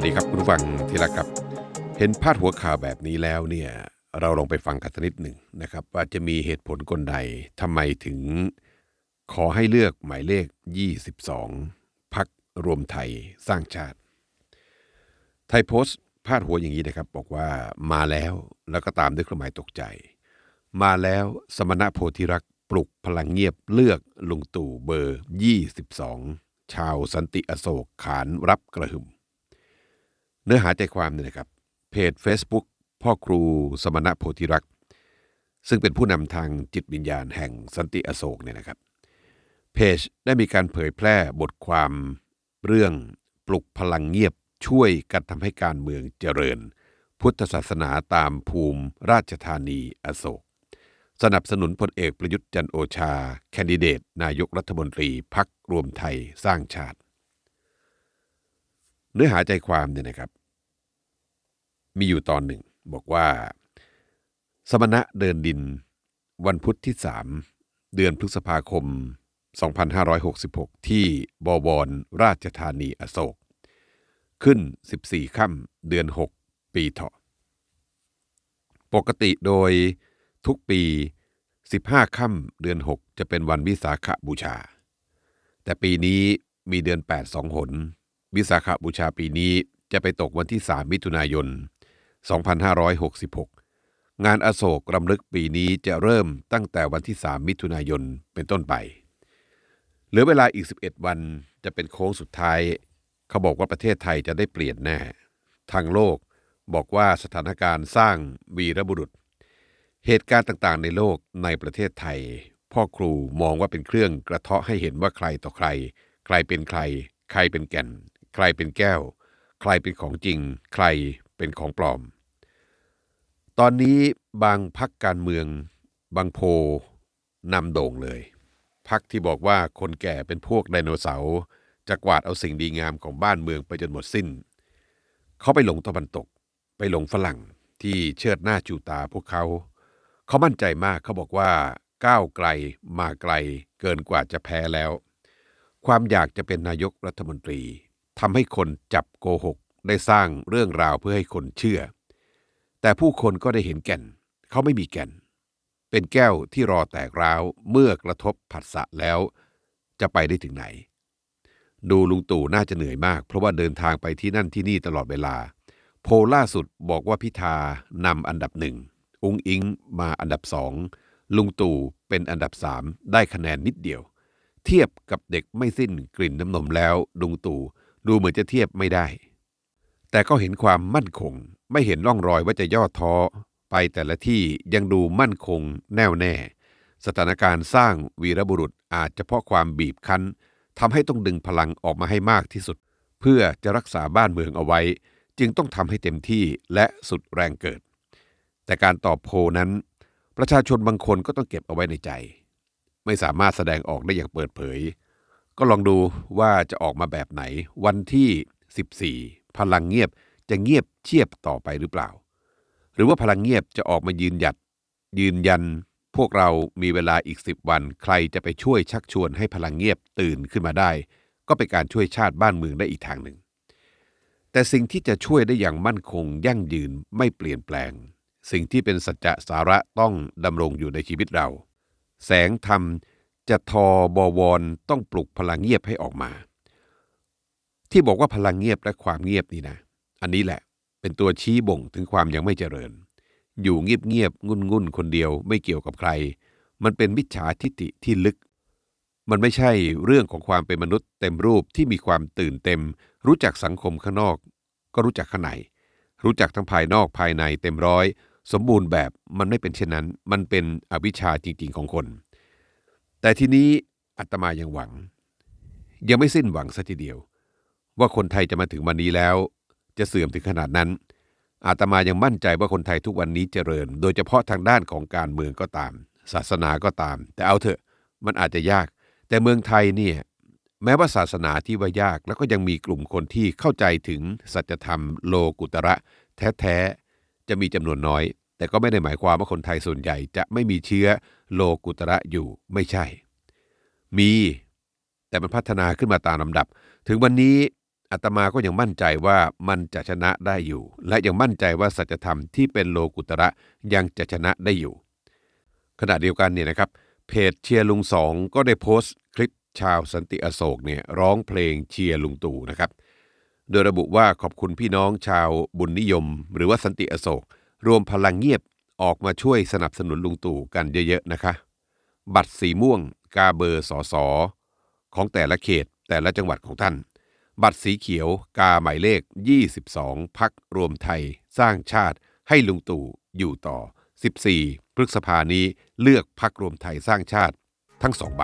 วัสดีครับคุณผู้ฟังที่รักครับ เห็นพาดหัวข่าวแบบนี้แล้วเนี่ยเราลองไปฟังกันสักนิดหนึ่งนะครับ ว่าจะมีเหตุผลกลใดทำไมถึง ขอให้เลือกหมายเลข 22 พักรวมไทยสร้างชาติ ไทยโพสต์พาดหัวอย่างนี้นะครับ บอกว่ามาแล้วแล้วก็ตามด้วยเครื่องหมายตกใจ มาแล้วสมณะโพธิรักษ์ปลุกพลังเงียบเลือกลุงตู่เบอร์ 22 ชาวสันติอโศกขานรับกระหึ่ม เนื้อหาใจความเนี่ยนะครับ เพจ Facebook พ่อครูสมณะโพธิรักษ์ซึ่งเป็นผู้นำทางจิตวิญญาณแห่งสันติอโศกเนี่ยนะครับ เพจได้มีการเผยแพร่บทความเรื่องปลุกพลังเงียบช่วยกันทำให้การเมืองเจริญ พุทธศาสนาตามภูมิราชธานีอโศก สนับสนุนพลเอกประยุทธ์จันโอชา แคนดิเดต นายกรัฐมนตรีพักรวมไทยสร้างชาติ เนื้อหาใจความเนี่ยนะครับ มีอยู่ตอนหนึ่ง บอกว่า สมณะเดินดิน วันพุธที่3เดือนพฤษภาคม 2566 ที่บวรราชธานีอโศก ขึ้น 14 ค่ำเดือน 6 ปีเถาะปกติโดยทุกปี 15 ค่ำเดือน 6 จะเป็นวันวิสาขบูชา แต่ปีนี้มีเดือน 8 สองหน วิสาขบูชาปีนี้จะไปตกวันที่ 3 มิถุนายน 2566 งานอโศกรำลึกปีนี้จะเริ่มตั้งแต่วันที่ 3 มิถุนายนเป็นต้นไป เหลือเวลาอีก 11 วันจะเป็นโค้งสุดท้าย เขาบอกว่าประเทศไทยจะได้เปลี่ยนแน่ ทางโลกบอกว่าสถานการณ์สร้างวีรบุรุษ เหตุการณ์ต่างๆ ในโลกในประเทศไทย พ่อครูมองว่าเป็นเครื่องกระเทาะให้เห็นว่าใครต่อใคร ใครเป็นใคร ใครเป็นแก่น ใครเป็นแก้ว ใครเป็นของจริง ใครเป็นของปลอม ตอนนี้บางพักการเมือง บางโพนำโด่งเลยพักที่บอกว่าคนแก่เป็นพวกไดโนเสาร์จะกวาดเอาสิ่งดีงามของบ้านเมืองไปจนหมดสิ้น เขาไปหลงตะวันตก ไปหลงฝรั่งที่เชิดหน้าจูตาพวกเขา เขามั่นใจมากเขาบอกว่าก้าวไกลมาไกลเกินกว่าจะแพ้แล้ว ความอยากจะเป็นนายกรัฐมนตรีทำให้คนจับโกหก ได้สร้างเรื่องราวเพื่อให้คนเชื่อ แต่ผู้คนก็ได้เห็นแก่น เขาไม่มีแก่น เป็นแก้วที่รอแตกร้าวเมื่อกระทบผัสสะแล้ว จะไปได้ถึงไหน ดูลุงตู่น่าจะเหนื่อยมาก เพราะว่าเดินทางไปที่นั่นที่นี่ตลอดเวลา โพลล่าสุดบอกว่าพิธานำอันดับหนึ่งองอิงมาอันดับสองลุงตู่เป็นอันดับสามได้คะแนนนิดเดียว เทียบกับเด็กไม่สิ้นกลิ่นน้ำนมแล้วลุงตู่ดูเหมือนจะเทียบไม่ได้ แต่ก็เห็นความมั่นคง ไม่เห็นร่องรอยว่าจะย่อท้อ ไปแต่ละที่ยังดูมั่นคงแน่วแน่ สถานการณ์สร้างวีรบุรุษอาจจะเพราะความบีบคั้นทำให้ต้องดึงพลังออกมาให้มากที่สุด เพื่อจะรักษาบ้านเมืองเอาไว้ จึงต้องทำให้เต็มที่และสุดแรงเกิด แต่การตอบโพลนั้น ประชาชนบางคนก็ต้องเก็บเอาไว้ในใจ ไม่สามารถแสดงออกได้อย่างเปิดเผย ก็ลองดูว่าจะออกมาแบบไหนวันที่ 14 พลังเงียบจะเงียบเชียบต่อไปหรือเปล่า หรือว่าพลังเงียบจะออกมายืนหยัด ยืนยัน พวกเรามีเวลาอีก10วันใครจะไปช่วยชักชวนให้พลังเงียบตื่นขึ้นมาได้ ก็เป็นการช่วยชาติบ้านเมืองได้อีกทางหนึ่ง แต่สิ่งที่จะช่วยได้อย่างมั่นคงยั่งยืนไม่เปลี่ยนแปลง สิ่งที่เป็นสัจจะสาระต้องดำรงอยู่ในชีวิตเรา แสงธรรมจะทอบวรต้องปลุกพลังเงียบให้ออกมา ที่บอกว่าพลังเงียบและความเงียบนี่นะ อันนี้แหละ เป็นตัวชี้บ่งถึงความยังไม่เจริญ อยู่เงียบๆงุนงุนๆคนเดียวไม่เกี่ยวกับใคร มันเป็นมิจฉาทิฏฐิที่ลึก มันไม่ใช่เรื่องของความเป็นมนุษย์เต็มรูปที่มีความตื่นเต็ม รู้จักสังคมข้างนอก ก็รู้จักข้างในรู้จักทั้งภายนอกภายในเต็มร้อย สมบูรณ์แบบมันไม่เป็นเช่นนั้น มันเป็นอวิชชาจริง ๆ ของคน แต่ทีนี้อาตมายังหวัง ยังไม่สิ้นหวังสัทีเดียว ว่าคนไทยจะมาถึงวันนี้แล้ว จะเสื่อมถึงขนาดนั้น อาตมายังมั่นใจว่าคนไทยทุกวันนี้เจริญ โดยเฉพาะทางด้านของการเมืองก็ตาม ศาสนาก็ตาม แต่เอาเถอะมันอาจจะยาก แต่เมืองไทยเนี่ยแม้ว่าศาสนาที่ว่ายากแล้วก็ยังมีกลุ่มคนที่เข้าใจถึงสัจธรรมโลกุตระ แท้ๆจะมีจำนวนน้อย แต่ก็ไม่ได้หมายความว่าคนไทยส่วนใหญ่จะไม่มีเชื้อโลกุตระอยู่ไม่ใช่ มี แต่มันพัฒนาขึ้นมาตามลำดับ ถึงวันนี้ อาตมาก็ยังมั่นใจว่ามันจะชนะได้อยู่ และยังมั่นใจว่าสัจธรรมที่เป็นโลกุตระยังจะชนะได้อยู่ ขณะเดียวกันเนี่ยนะครับเพจเชียร์ลุงสองก็ได้โพสต์คลิปชาวสันติอโศกเนี่ยร้องเพลงเชียร์ลุงตู่นะครับ โดยระบุว่าขอบคุณพี่น้องชาวบุญนิยม หรือว่าสันติอโศก รวมพลังเงียบออกมาช่วยสนับสนุนลุงตู่กันเยอะๆนะคะ บัตรสีม่วง กาเบอร์สอสอของแต่ละเขตแต่ละจังหวัดของท่าน บัตรสีเขียวกาหมายเลข 22 พักรวมไทย สร้างชาติให้ลุงตู่อยู่ต่อ 14 พฤษภานี้เลือกพักรวมไทยสร้างชาติทั้งสองใบ